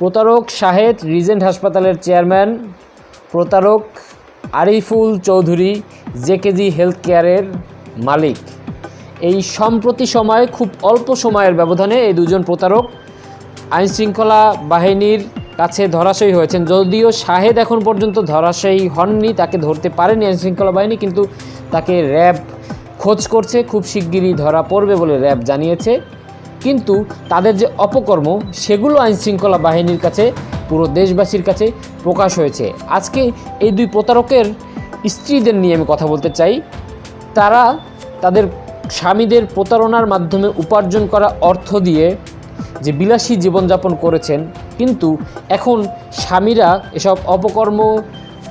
প্রতারক শাহেদ, রিজেন্ট হাসপাতালের চেয়ারম্যান। প্রতারক আরিফুল চৌধুরী, জেকেজি হেলথ কেয়ারের মালিক। এই সম্প্রতি সময়ে, খুব অল্প সময়ের ব্যবধানে এই দুজন প্রতারক আইনশৃঙ্খলা বাহিনীর কাছে ধরাশয়ী হয়েছেন। যদিও শাহেদ এখন পর্যন্ত ধরাশয়ী হননি, তাকে ধরতে পারেনি আইনশৃঙ্খলা বাহিনী, কিন্তু তাকে র্যাব খোঁজ করছে। খুব শিগগিরই ধরা পড়বে বলে র্যাব জানিয়েছে। কিন্তু তাদের যে অপকর্ম, সেগুলো আইনশৃঙ্খলা বাহিনীর কাছে, পুরো দেশবাসীর কাছে প্রকাশ হয়েছে। আজকে এই দুই প্রতারকের স্ত্রীদের নিয়ে আমি কথা বলতে চাই। তারা তাদের স্বামীদের প্রতারণার মাধ্যমে উপার্জন করা অর্থ দিয়ে যে বিলাসী জীবনযাপন করেছেন, কিন্তু এখন স্বামীরা এসব অপকর্ম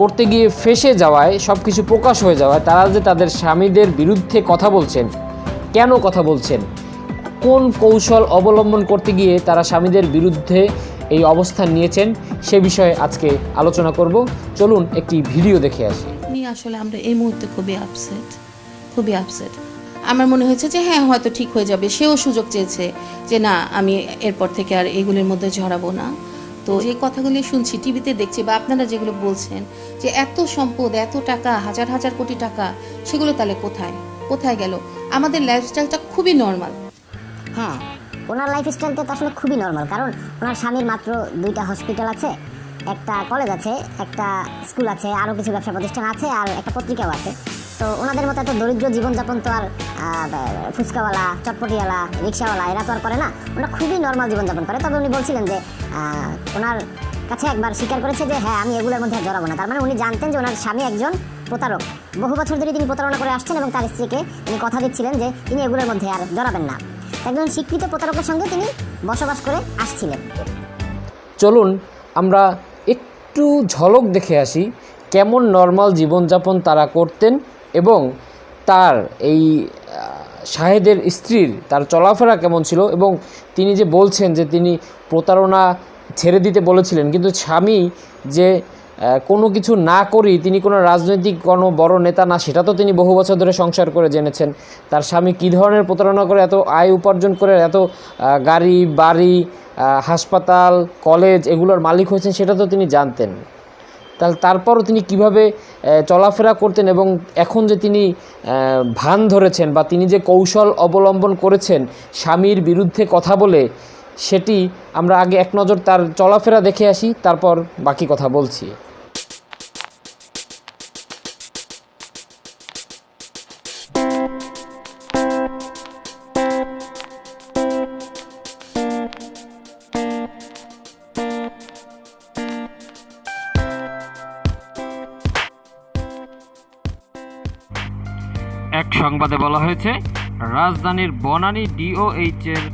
করতে গিয়ে ফেসে যাওয়ায় সব কিছু প্রকাশ হয়ে যাওয়ায় তারা যে তাদের স্বামীদের বিরুদ্ধে কথা বলছেন, কেন কথা বলছেন? কোন কৌশল অবলম্বন করতে গিয়ে তারা স্বামীদের বিরুদ্ধে এই অবস্থান নিয়েছেন, সে বিষয়ে আজকে আলোচনা করব। চলুন একটি ভিডিও দেখে আসি। আসলে আমরা এই মুহূর্তে খুবই আপসেট খুবই আপসেট আমার মনে হয়েছে যে হ্যাঁ হয়তো ঠিক হয়ে যাবে। সেও সুযোগ চেয়েছে যে না, আমি এরপর থেকে আর এগুলির মধ্যে ঝরাবো না। তো যে কথাগুলি শুনছি, টিভিতে দেখছি বা আপনারা যেগুলো বলছেন যে এত সম্পদ, এত টাকা, হাজার হাজার কোটি টাকা, সেগুলো তাহলে কোথায়? কোথায় গেল? আমাদের লাইফস্টাইলটা খুবই নর্মাল হ্যাঁ। ওনার লাইফ স্টাইলটা তো আসলে খুবই নর্মাল কারণ ওনার স্বামীর মাত্র দুইটা হসপিটাল আছে, একটা কলেজ আছে, একটা স্কুল আছে আরও কিছু ব্যবসা প্রতিষ্ঠান আছে আর একটা পত্রিকাও আছে। তো ওনাদের মতো এত দরিদ্র জীবনযাপন তো আর ফুচকাওয়ালা, চটপটিওয়ালা, রিক্সাওয়ালা, এরা তো আর করে না। ওনারা খুবই নর্মাল জীবনযাপন করে। তবে উনি বলছিলেন যে ওনার কাছে একবার স্বীকার করেছে যে হ্যাঁ আমি এগুলোর মধ্যে জড়াবো না। তার মানে উনি জানতেন যে ওনার স্বামী একজন প্রতারক। বহু বছর ধরে তিনি প্রতারণা করে আসছেন এবং তার স্ত্রীকে তিনি কথা দিচ্ছিলেন যে, তিনি এগুলোর মধ্যে আর জড়াবেন না। একজন স্বীকৃত প্রতারকের সঙ্গে তিনি বসবাস করে আসছিলেন। চলুন, আমরা একটু ঝলক দেখে আসি কেমন নর্মাল জীবনযাপন তারা করতেন এবং তার এই শাহেদের স্ত্রীর তার চলাফেরা কেমন ছিল এবং তিনি যে বলছেন যে তিনি প্রতারণা ছেড়ে দিতে বলেছিলেন, কিন্তু স্বামী যে কোনো কিছু না করেই তিনি কোনো রাজনৈতিক কোনো বড় নেতা না, সেটা তো তিনি বহু বছর ধরে সংসার করে জেনেছেন। তার স্বামী কী ধরনের প্রতারণা করে এত আয় উপার্জন করে, এত গাড়ি, বাড়ি হাসপাতাল, কলেজ এগুলোর মালিক হয়েছেন সেটা তো তিনি জানতেন। তাহলে তারপরও তিনি কীভাবে চলাফেরা করতেন এবং এখন যে তিনি ভান ধরেছেন বা তিনি যে কৌশল অবলম্বন করেছেন স্বামীর বিরুদ্ধে কথা বলে, সেটি আমরা আগে এক নজর তার চলাফেরা দেখে আসি, তারপর বাকি কথা বলছি। সংবাদে বলা হয়েছে, রাজধানীর বনানী ডিওএইচ এর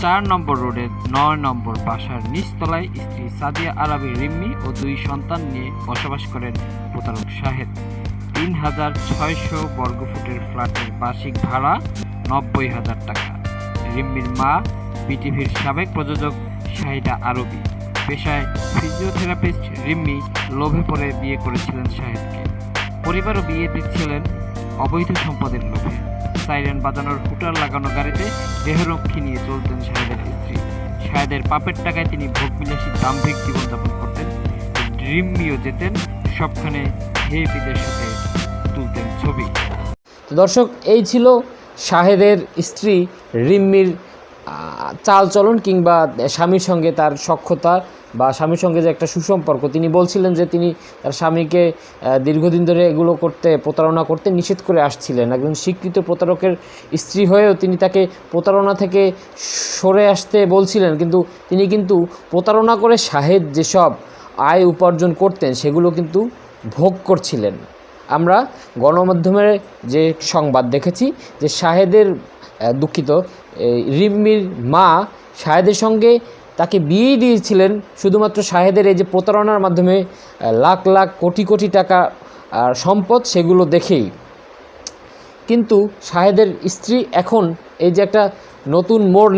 চার নম্বর রোডের নয় নম্বর বাসার নিচতলায় স্ত্রী সাদিয়া আরবি রিম্মি ও দুই সন্তান নিয়ে বসবাস করেন প্রতারক শাহেদ তিন হাজার ছয়শো বর্গফুটের ফ্ল্যাটের বার্ষিক ভাড়া নব্বই হাজার টাকা। রিম্মির মা বিটিভির সাবেক প্রযোজক শাহিদা আরবি। পেশায় ফিজিওথেরাপিস্ট রিম্মি লোভে পড়ে বিয়ে করেছিলেন শাহেদকে। পরিবারও বিয়ে দিচ্ছিলেন অবৈধ সম্পদের লোভে সাইরেন বাজানোর হুটার লাগানো গাড়িতে দেহরক্ষী নিয়ে চলতেন শাহেদের স্ত্রী। শাহেদের পাপের টাকায় তিনি ভোগবিলাসী দাম্ভিক জীবনযাপন করতেন। ড্রিমিও যেতেন, সবখানে হেপিদের সাথে তুলতেন ছবি। দর্শক, এই ছিল শাহেদের স্ত্রী রিম্মির চালচলন কিংবা স্বামীর সঙ্গে তার সক্ষতা বা স্বামীর সঙ্গে যে একটা সুসম্পর্ক, তিনি বলছিলেন যে তিনি তার স্বামীকে দীর্ঘদিন ধরে এগুলো করতে, প্রতারণা করতে নিষেধ করে আসছিলেন। একজন স্বীকৃত প্রতারকের স্ত্রী হয়েও তিনি তাকে প্রতারণা থেকে সরে আসতে বলছিলেন। কিন্তু তিনি কিন্তু প্রতারণা করে শাহেদ যেসব আয় উপার্জন করতেন, সেগুলো কিন্তু ভোগ করছিলেন। আমরা গণমাধ্যমের যে সংবাদ দেখেছি যে শাহেদের দুঃখিত রিম্মির মা শাহেদের সঙ্গে তাকে বিয়েই দিয়েছিলেন শুধুমাত্র শাহেদের এই যে প্রতারণার মাধ্যমে লাখ লাখ কোটি কোটি টাকা সম্পদ সেগুলো দেখেই। কিন্তু শাহেদের স্ত্রী এখন এই যে একটা নতুন মোড়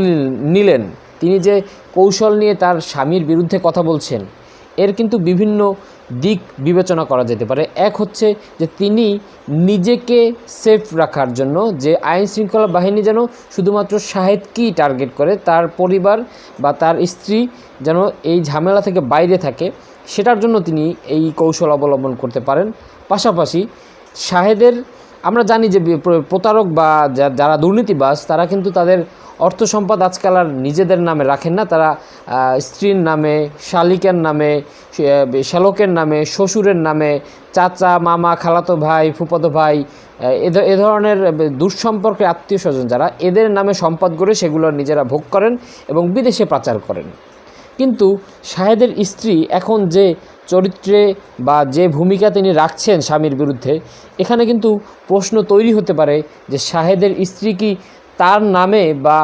নিলেন। তিনি যে কৌশল নিয়ে তার স্বামীর বিরুদ্ধে কথা বলছেন, এর কিন্তু বিভিন্ন দিক বিবেচনা করা যেতে পারে। এক হচ্ছে যে তিনি নিজেকে সেফ রাখার জন্য যে আইন শৃঙ্খলা বাহিনী যেন শুধুমাত্র শাহেদকেই টার্গেট করে, তার পরিবার বা তার স্ত্রী যেন এই ঝামেলা থেকে বাইরে থাকে, সেটার জন্য তিনি এই কৌশল অবলম্বন করতে পারেন। পাশাপাশি শাহেদের আমরা জানি যে প্রতারক বা যারা দুর্নীতিবাস তারা কিন্তু তাদের অর্থ সম্পদ আজকাল আর নিজেদের নামে রাখেন না। তারা স্ত্রীর নামে, শালিকের নামে শ্যালকের নামে, শ্বশুরের নামে, চাচা, মামা, খালাতো ভাই, ফুফাতো ভাই, এ ধরনের দুঃসম্পর্কে আত্মীয় স্বজন যারা, এদের নামে সম্পদ করে সেগুলো নিজেরা ভোগ করেন এবং বিদেশে পাচার করেন। কিন্তু শাহেদের স্ত্রী এখন যে চরিত্রে বা যে ভূমিকা তিনি রাখছেন স্বামীর বিরুদ্ধে, এখানে কিন্তু প্রশ্ন তৈরি হতে পারে যে শাহেদের স্ত্রী কি তার নামে বা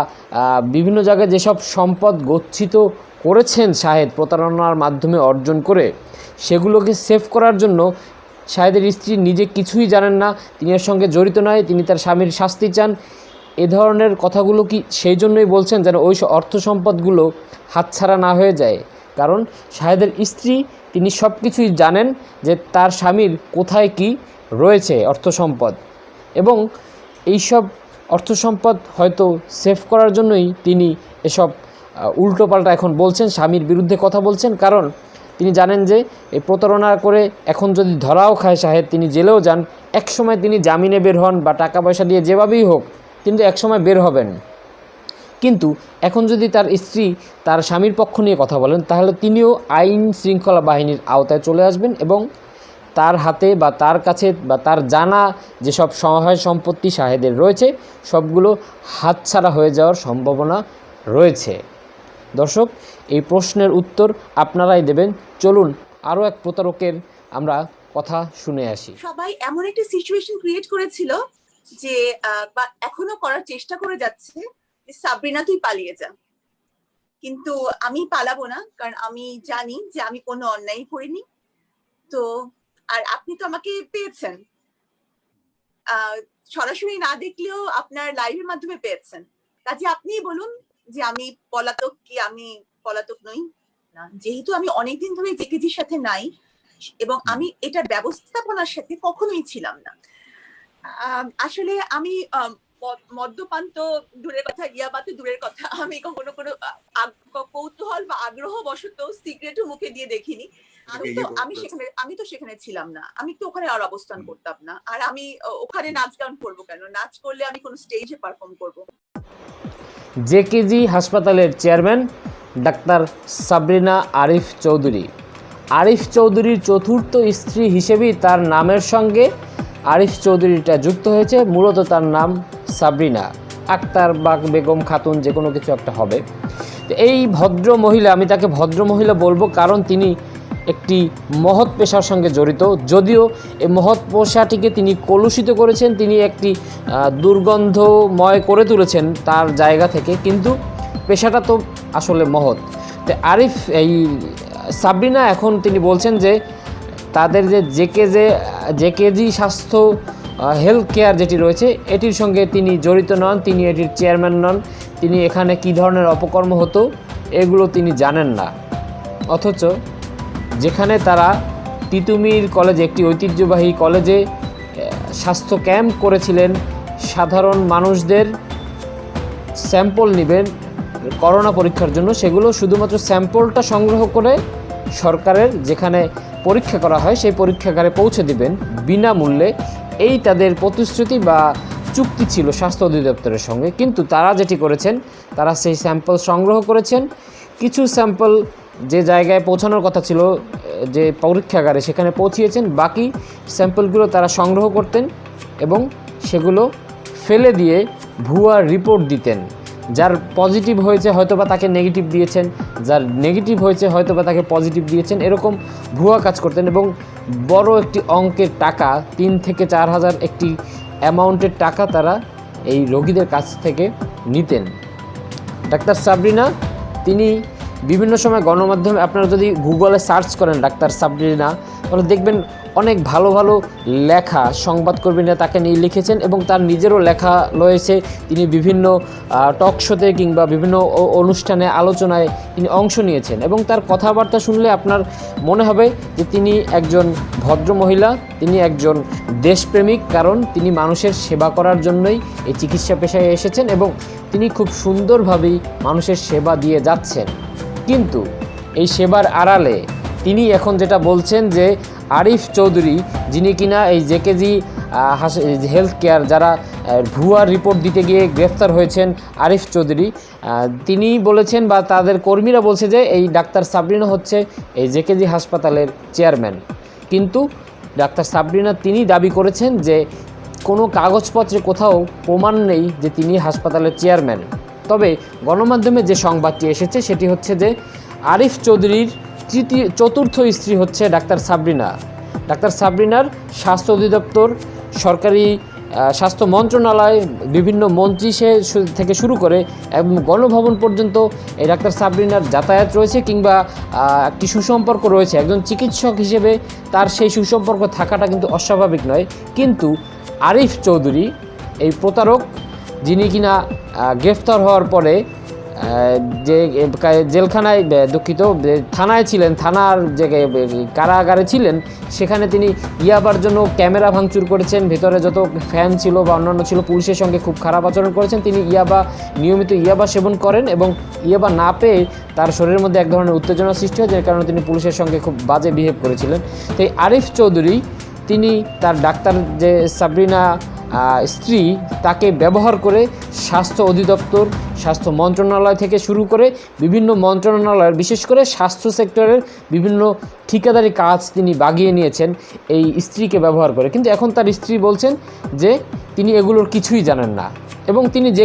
বিভিন্ন জায়গায় যেসব সম্পদ গচ্ছিত করেছেন শাহেদ প্রতারণার মাধ্যমে অর্জন করে, সেগুলোকে সেভ করার জন্য শাহেদের স্ত্রী নিজে কিছুই জানেন না, তিনি এর সঙ্গে জড়িত নয়, তিনি তার স্বামীর শাস্তি চান। এ ধরনের কথাগুলো কি সেই জন্যই বলছেন যেন ওই অর্থ সম্পদগুলো হাতছাড়া না হয়ে যায়? কারণ শাহেদের স্ত্রী, তিনি সব কিছুই জানেন যে তার স্বামীর কোথায় কি রয়েছে অর্থ সম্পদ। এবং এইসব অর্থ সম্পদ হয়তো সেভ করার জন্যই তিনি এসব উল্টোপাল্টা এখন বলছেন, স্বামীর বিরুদ্ধে কথা বলছেন। কারণ তিনি জানেন যে এই প্রতারণা করে এখন যদি ধরাও খায় শাহেদ তিনি জেলেও যান। একসময় তিনি জামিনে বের হন বা টাকা পয়সা দিয়ে যেভাবেই হোক, কিন্তু একসময় বের হবেন। কিন্তু এখন যদি তার স্ত্রী তার স্বামীর পক্ষ নিয়ে কথা বলেন, তাহলে তিনিও আইন শৃঙ্খলা বাহিনীর আওতায় চলে আসবেন এবং তার হাতে বা তার কাছে বা তার জানা যেসব সহায় সম্পত্তি শাহেদের রয়েছে, সবগুলো হাতছাড়া হয়ে যাওয়ার সম্ভাবনা রয়েছে। দর্শক, এই প্রশ্নের উত্তর আপনারাই দেবেন। চলুন আরও এক প্রতারকের আমরা কথা শুনে আসি। সবাই এমন একটা সিচুয়েশন ক্রিয়েট করেছিল যে বা এখনও করার চেষ্টা করে যাচ্ছে যে সাবরিনা, তুই পালিয়ে যা। কিন্তু আমি পালাবো না, কারণ আমি জানি যে আমি কোনো অন্যায় করিনি। তো আর আপনি তো আমাকে পেয়েছেন। সরাসরি না দেখলেও আপনার লাইভের মাধ্যমে পেয়েছেন। কাজে আপনি বলুন যে আমি পলাতক কি আমি পলাতক নই? না যেহেতু আমি অনেকদিন ধরে জেকেজির সাথে নাই এবং আমি এটার ব্যবস্থাপনার সাথে কখনোই ছিলাম না। আসলে আমি মদ্যপান তো দূরের কথা ইয়াবা তো দূরের কথা। আমি কখনো কোনো আগ- কৌতূহল বা আগ্রহ বশত সিগারেটও মুখে দিয়ে দেখিনি। আমি তো আমি সেখানে আমি তো সেখানে ছিলাম না। আমি তো ওখানে আর অবস্থান করতাম না। আর আমি ওখানে নাচ গান করব কেন? নাচ করলে আমি কোনো স্টেজে পারফর্ম করব। জেকেজি হাসপাতালের চেয়ারম্যান ডাক্তার সাবরিনা আরিফ চৌধুরী। আরিফ চৌধুরীর চতুর্থ স্ত্রী হিসেবেই তার নামের সঙ্গে আরিফ চৌধুরীটা যুক্ত হয়েছে। মূলত তার নাম সাবরিনা। আক্তার বা বেগম খাতুন যে কোনো কিছু একটা হবে। এই ভদ্র মহিলা, আমি তাকে ভদ্র মহিলা বলব কারণ তিনি একটি মহৎ পেশার সঙ্গে জড়িত। যদিও এই মহৎ পেশাটিকে তিনি কলুষিত করেছেন, তিনি একটি দুর্গন্ধময় করে তুলেছেন তার জায়গা থেকে, কিন্তু পেশাটা তো আসলে মহৎ। তো আরিফ, এই সাবরিনা এখন তিনি বলছেন যে তাদের যে জেকে যে জেকেজি স্বাস্থ্য হেলথ কেয়ার যেটি রয়েছে, এটির সঙ্গে তিনি জড়িত নন, তিনি এটির চেয়ারম্যান নন। তিনি এখানে কী ধরনের অপকর্ম হতো, এগুলো তিনি জানেন না। অথচ যেখানে তারা তিতুমির কলেজে, একটি ঐতিহ্যবাহী কলেজে স্বাস্থ্য ক্যাম্প করেছিলেন, সাধারণ মানুষদের স্যাম্পল নেবেন করোনা পরীক্ষার জন্য, সেগুলো শুধুমাত্র স্যাম্পলটা সংগ্রহ করে সরকারের, যেখানে পরীক্ষা করা হয়, সেই পরীক্ষাগারে পৌঁছে দিবেন। বিনামূল্যে এই তাদের প্রতিশ্রুতি বা চুক্তি ছিল স্বাস্থ্য অধিদপ্তরের সঙ্গে। কিন্তু তারা যেটি করেছেন, তারা সেই স্যাম্পল সংগ্রহ করেছেন। কিছু স্যাম্পল যে জায়গায় পৌঁছানোর কথা ছিল, যে পরীক্ষাগারে সেখানে পৌঁছিয়েছেন, বাকি স্যাম্পলগুলো তারা সংগ্রহ করতেন এবং সেগুলো ফেলে দিয়ে ভুয়া রিপোর্ট দিতেন। যার পজিটিভ হয়েছে হয়তো বা তাকে নেগেটিভ দিয়েছেন, যার নেগেটিভ হয়েছে হয়তোবা তাকে পজিটিভ দিয়েছেন, এরকম ভুয়া কাজ করতেন এবং বড় একটি অঙ্কের টাকা, তিন থেকে চার হাজার একটি অ্যামাউন্টের টাকা তারা এই রোগীদের কাছ থেকে নিতেন। ডাক্তার সাবরিনা, তিনি বিভিন্ন সময় গণমাধ্যমে আপনারা যদি গুগলে সার্চ করেন ডাক্তার সাবরিনা, তাহলে দেখবেন অনেক ভালো ভালো লেখা সংবাদকর্মীরা তাকে নিয়ে লিখেছেন এবং তার নিজেরও লেখা রয়েছে। তিনি বিভিন্ন টক শোতে কিংবা বিভিন্ন অনুষ্ঠানে আলোচনায় তিনি অংশ নিয়েছেন এবং তার কথাবার্তা শুনলে আপনার মনে হবে যে তিনি একজন ভদ্র মহিলা তিনি একজন দেশপ্রেমিক, কারণ তিনি মানুষের সেবা করার জন্যই এই চিকিৎসা পেশায় এসেছেন এবং তিনি খুব সুন্দরভাবেই মানুষের সেবা দিয়ে যাচ্ছেন। কিন্তু এই সেবার আড়ালে তিনি এখন যেটা বলছেন যে আরিফ চৌধুরী, যিনি কিনা এই জেকেজি হেলথ কেয়ার যারা ভুয়া রিপোর্ট দিতে গিয়ে গ্রেফতার হয়েছেন আরিফ চৌধুরী। তিনি বলেছেন বা তাদের কর্মীরা বলছে যে এই ডাক্তার সাবরিনা হচ্ছে এই জেকেজি হাসপাতালের চেয়ারম্যান কিন্তু ডাক্তার সাবরিনা তিনি দাবি করেছেন যে কোনো কাগজপত্রে কোথাও প্রমাণ নেই যে তিনি হাসপাতালের চেয়ারম্যান তবে গণমাধ্যমে যে সংবাদটি এসেছে সেটি হচ্ছে যে আরিফ চৌধুরীর তৃতীয়, চতুর্থ স্ত্রী হচ্ছে ডাক্তার সাবরিনা। ডাক্তার সাবরিনার স্বাস্থ্য অধিদপ্তর, সরকারি স্বাস্থ্য মন্ত্রণালয়, বিভিন্ন মন্ত্রী সে থেকে শুরু করে এবং গণভবন পর্যন্ত এই ডাক্তার সাবরিনার যাতায়াত রয়েছে কিংবা একটি সুসম্পর্ক রয়েছে। একজন চিকিৎসক হিসেবে তার সেই সুসম্পর্ক থাকাটা কিন্তু অস্বাভাবিক নয়। কিন্তু আরিফ চৌধুরী, এই প্রতারক, যিনি কিনা গ্রেফতার হওয়ার পরে যে জেলখানায় দুঃখিত থানায় ছিলেন, থানার যে কারাগারে ছিলেন, সেখানে তিনি ইয়াবার জন্য ক্যামেরা ভাঙচুর করেছেন, ভেতরে যত ফ্যান ছিল বা অন্যান্য ছিল, পুলিশের সঙ্গে খুব খারাপ আচরণ করেছেন, তিনি ইয়াবা, নিয়মিত ইয়াবা সেবন করেন এবং ইয়াবা না পেয়ে তার শরীরের মধ্যে এক ধরনের উত্তেজনা সৃষ্টি হয়, যার কারণে তিনি পুলিশের সঙ্গে খুব বাজে বিহেভ করেছিলেন। তো এই আরিফ চৌধুরী, তিনি তার ডাক্তার যে সাবরিনা স্ত্রী তাকে ব্যবহার করে স্বাস্থ্য অধিদপ্তর, স্বাস্থ্য মন্ত্রণালয় থেকে শুরু করে বিভিন্ন মন্ত্রণালয়ের, বিশেষ করে স্বাস্থ্য সেক্টরের বিভিন্ন ঠিকাদারি কাজ তিনি বাগিয়ে নিয়েছেন এই স্ত্রীকে ব্যবহার করে। কিন্তু এখন তার স্ত্রী বলছেন যে তিনি এগুলোর কিছুই জানেন না এবং তিনি যে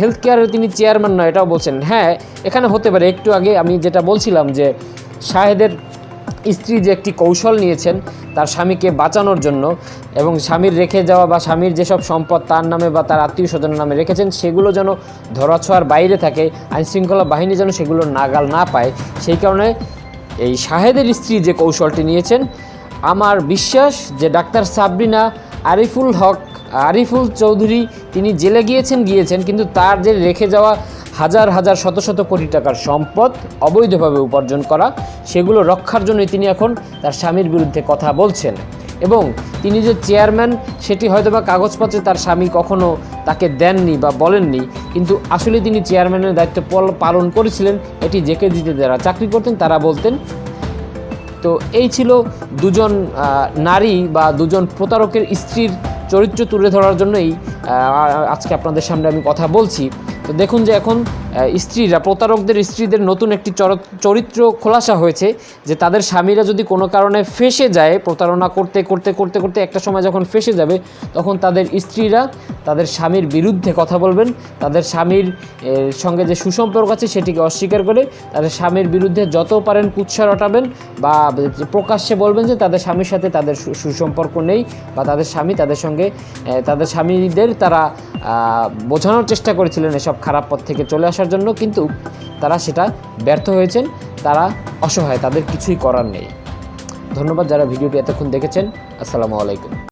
হেলথ কেয়ারের তিনি চেয়ারম্যান নয়, এটাও বলছেন। হ্যাঁ এখানে হতে পারে। একটু আগে আমি যেটা বলছিলাম যে শাহেদের স্ত্রী যে একটি কৌশল নিয়েছেন, তার স্বামীকে বাঁচানোর জন্য এবং স্বামীর রেখে যাওয়া বা স্বামীর যেসব সম্পদ তার নামে বা তার আত্মীয় স্বজনের নামে রেখেছেন, সেগুলো যেন ধরাছোঁয়ার বাইরে থাকে, আইনশৃঙ্খলা বাহিনী যেন সেগুলো নাগাল না পায়। সেই কারণে এই শাহেদের স্ত্রী যে কৌশলটি নিয়েছেন, আমার বিশ্বাস যে ডাক্তার সাবরিনা আরিফুল হক আরিফুল চৌধুরী, তিনি জেলে গিয়েছেন গিয়েছেন, কিন্তু তার যে রেখে যাওয়া হাজার হাজার, শত শত কোটি টাকার সম্পদ অবৈধভাবে উপার্জন করা, সেগুলো রক্ষার জন্যই তিনি এখন তার স্বামীর বিরুদ্ধে কথা বলছেন। এবং তিনি যে চেয়ারম্যান, সেটি হয়তোবা কাগজপত্রে তার স্বামী কখনো তাকে দেননি বা বলেননি, কিন্তু আসলে তিনি চেয়ারম্যানের দায়িত্ব পল- পালন করেছিলেন, এটি জেকে দিতে যারা চাকরি করতেন, তারা বলতেন। তো এই ছিল দুজন নারী বা দুজন প্রতারকের স্ত্রীর চরিত্র তুলে ধরার জন্যই আজকে আপনাদের সামনে আমি কথা বলছি। তো দেখুন যে এখন স্ত্রীরা, প্রতারকদের স্ত্রীদের নতুন একটি চর- চরিত্র খোলাসা হয়েছে যে তাদের স্বামীরা যদি কোনো কারণে ফেসে যায়, প্রতারণা করতে করতে করতে করতে একটা সময় যখন ফেসে যাবে, তখন তাদের স্ত্রীরা তাদের স্বামীর বিরুদ্ধে কথা বলবেন। তাদের স্বামীর সঙ্গে যে সুসম্পর্ক আছে সেটিকে অস্বীকার করে তাদের স্বামীর বিরুদ্ধে যত পারেন কুৎসা রটাবেন বা প্রকাশ্যে বলবেন যে তাদের স্বামীর সাথে তাদের সুসম্পর্ক নেই বা তাদের স্বামী তাদের সঙ্গে তাদের স্বামীদের তারা বোঝানোর চেষ্টা করেছিলেন এসব খারাপ পথ থেকে চলে আসার জন্য কিন্তু তারা সেটা ব্যর্থ হয়েছেন, তারা অসহায়, তাদের কিছুই করার নেই। ধন্যবাদ যারা ভিডিওটি এতক্ষণ দেখেছেন। আসসালামু আলাইকুম।